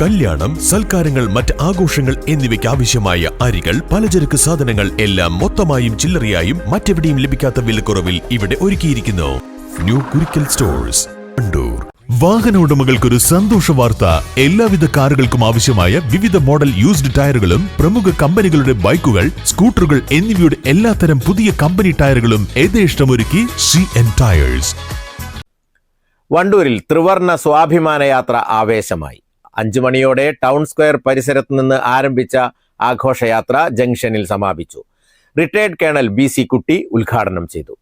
കല്യാണം സൽക്കാരങ്ങൾ മറ്റ് ആഘോഷങ്ങൾ എന്നിവയ്ക്ക് ആവശ്യമായ അരികൾ പലചരക്ക് സാധനങ്ങൾ എല്ലാം മൊത്തമായും ചില്ലറയായും മറ്റെവിടെയും ലഭിക്കാത്ത വിലക്കുറവിൽ ഇവിടെ ഒരുക്കിയിരിക്കുന്നു. ന്യൂ കുരിക്കൽ സ്റ്റോഴ്സ് വണ്ടൂർ വാഹന ഉടമകൾക്കൊരു സന്തോഷ വാർത്ത. എല്ലാവിധ കാറുകൾക്കും ആവശ്യമായ വിവിധ മോഡൽ യൂസ്ഡ് ടയറുകളും പ്രമുഖ കമ്പനികളുടെ ബൈക്കുകൾ സ്കൂട്ടറുകൾ എന്നിവയുടെ എല്ലാത്തരം പുതിയ കമ്പനി ടയറുകളും യഥേഷ്ടമൊരുക്കി സി എൻ ടയേഴ്സ് വണ്ടൂരിൽ ത്രിവർണ സ്വാഭിമാന യാത്ര ആവേശമായി. അഞ്ചു മണിയോടെ ടൗൺ സ്ക്വയർ പരിസരത്ത് നിന്ന് ആരംഭിച്ച ആഘോഷയാത്ര ജംഗ്ഷനിൽ സമാപിച്ചു. റിട്ടയർഡ് കേണൽ ബി സി കുട്ടി ഉദ്ഘാടനം ചെയ്തു.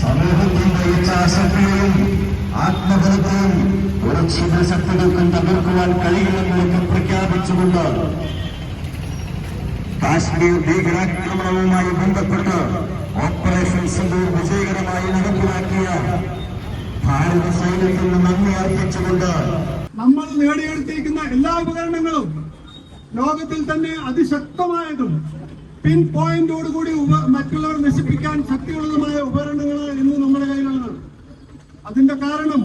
സമൂഹത്തിന്റെ ആത്മബലത്തെയും ഒരു ശക്തികൾക്കും തകർക്കുവാൻ കഴിയുമെന്നൊക്കെ പ്രഖ്യാപിച്ചുകൊണ്ട് കാശ്മീർ ഭീകരാക്രമണവുമായി ബന്ധപ്പെട്ട് ഓപ്പറേഷൻ സിന്ധൂർ വിജയകരമായി നടപ്പിലാക്കിയ ഭാരത സൈന്യത്തിന് നന്ദി അർപ്പിച്ചുകൊണ്ട് നമ്മൾ നേടിയെടുത്തിരിക്കുന്ന എല്ലാ ഉപകരണങ്ങളും ലോകത്തിൽ തന്നെ അതിശക്തമായതും പിൻ പോയിന്റോടുകൂടി മറ്റുള്ളവർ നശിപ്പിക്കാൻ ശക്തിയുള്ളതുമായ ഉപകരണങ്ങളാണ് ഇന്ന് നമ്മുടെ കയ്യിലുള്ളത്. അതിന്റെ കാരണം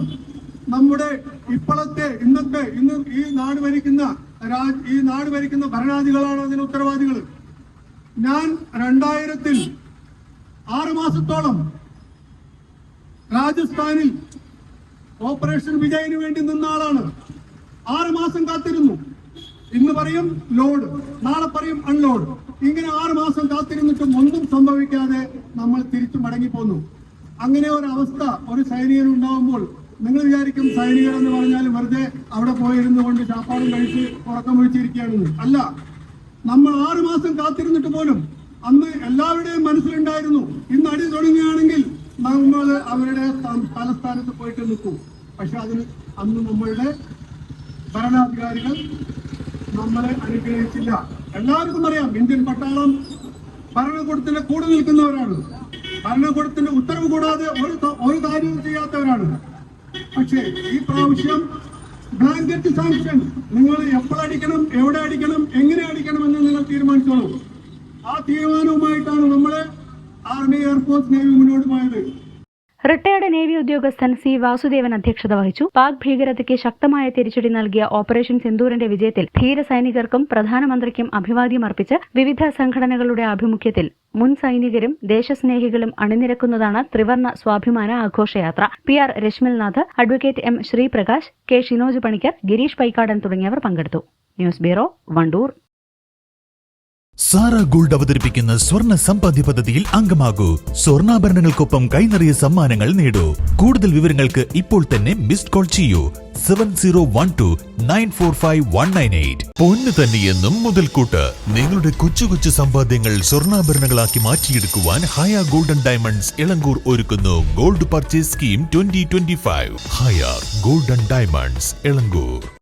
നമ്മുടെ ഇപ്പോഴത്തെ ഇന്നത്തെ ഇന്ന് ഈ നാട് ഭരിക്കുന്ന ഈ നാട് ഭരിക്കുന്ന ഭരണാധികളാണ് അതിന് ഉത്തരവാദികൾ. ഞാൻ രണ്ടായിരത്തിൽ ആറു മാസത്തോളം രാജസ്ഥാനിൽ ഓപ്പറേഷൻ വിജയന് വേണ്ടി നിന്ന ആളാണ്. ആറു മാസം കാത്തിരുന്നു. ഇന്ന് പറയും ലോഡ് നാളെ പറയും അൺലോഡ്. ഇങ്ങനെ ആറു മാസം കാത്തിരുന്നിട്ടും ഒന്നും സംഭവിക്കാതെ നമ്മൾ തിരിച്ചു മടങ്ങിപ്പോന്നു. അങ്ങനെ ഒരു അവസ്ഥ ഒരു സൈനികൻ ഉണ്ടാവുമ്പോൾ നിങ്ങൾ വിചാരിക്കും സൈനികർ എന്ന് പറഞ്ഞാൽ വെറുതെ അവിടെ പോയിരുന്നു കൊണ്ട് ചാപ്പാടും കഴിച്ച് ഉറക്കം ഒഴിച്ചിരിക്കുകയാണെന്ന് അല്ല നമ്മൾ ആറ് മാസം കാത്തിരുന്നിട്ട് പോലും അന്ന് എല്ലാവരുടെയും മനസ്സിലുണ്ടായിരുന്നു ഇന്ന് അടി തുടങ്ങുകയാണെങ്കിൽ നമ്മൾ അവരുടെ തലസ്ഥാനത്ത് പോയിട്ട് നിൽക്കും. പക്ഷെ അതിന് അന്ന് നമ്മളുടെ ഭരണാധികാരികൾ നമ്മളെ അനുഗ്രഹിച്ചില്ല. എല്ലാവർക്കും അറിയാം ഇന്ത്യൻ പട്ടാളം ഭരണകൂടത്തിന്റെ കൂടെ നിൽക്കുന്നവരാണ്. ഭരണകൂടത്തിന്റെ ഉത്തരവ് കൂടാതെ ഒരു ഒരു കാര്യവും ചെയ്യാത്തവരാണ്. പക്ഷേ ഈ പ്രാവശ്യം ബ്ലാങ്കറ്റ് സാങ്ഷൻ നിങ്ങൾ എപ്പോഴടിക്കണം എവിടെ അടിക്കണം എങ്ങനെ അടിക്കണം എന്ന് നിങ്ങൾ തീരുമാനിച്ചോളൂ. ആ തീരുമാനവുമായിട്ടാണ് നമ്മൾ ആർമി എയർഫോഴ്സ് നേവി മുന്നോട്ട് പോയത്. റിട്ടയർഡ് നേവി ഉദ്യോഗസ്ഥൻ സി വാസുദേവൻ അധ്യക്ഷത വഹിച്ചു. പാക് ഭീകരതയ്ക്ക് ശക്തമായ തിരിച്ചടി നൽകിയ ഓപ്പറേഷൻ സിന്ദൂറിന്റെ വിജയത്തിൽ ധീര സൈനികർക്കും പ്രധാനമന്ത്രിക്കും അഭിവാദ്യം അർപ്പിച്ച് വിവിധ സംഘടനകളുടെ ആഭിമുഖ്യത്തിൽ മുൻ സൈനികരും ദേശസ്നേഹികളും അണിനിരക്കുന്നതാണ് ത്രിവർണ സ്വാഭിമാന ആഘോഷയാത്ര. P R Rashmilnath advocate M Sreeprakash K Shinoj Panicker Girish Paikkadan തുടങ്ങിയവർ പങ്കെടുത്തു. News bureau Wandoor. Sara Gold അവതരിപ്പിക്കുന്ന സ്വർണ സമ്പാദ്യ പദ്ധതിയിൽ അംഗമാകൂ. സ്വർണാഭരണങ്ങൾക്കൊപ്പം കൈനിറിയ സമ്മാനങ്ങൾ നേടൂ. കൂടുതൽ വിവരങ്ങൾക്ക് ഇപ്പോൾ തന്നെ മിസ്ഡ് കോൾ ചെയ്യൂ. Seven zero one two nine four five one nine eight. പൊന്ന് തന്നെയെന്നും മുതൽക്കൂട്ട്. നിങ്ങളുടെ കൊച്ചു കൊച്ചു സമ്പാദ്യങ്ങൾ സ്വർണാഭരണങ്ങളാക്കി മാറ്റിയെടുക്കുവാൻ ഹയ ഗോൾഡൻ ഡയമണ്ട്സ് ഇളങ്കൂർ ഒരുക്കുന്നു. Gold purchase scheme twenty twenty five. Haya Golden Diamonds Elankur.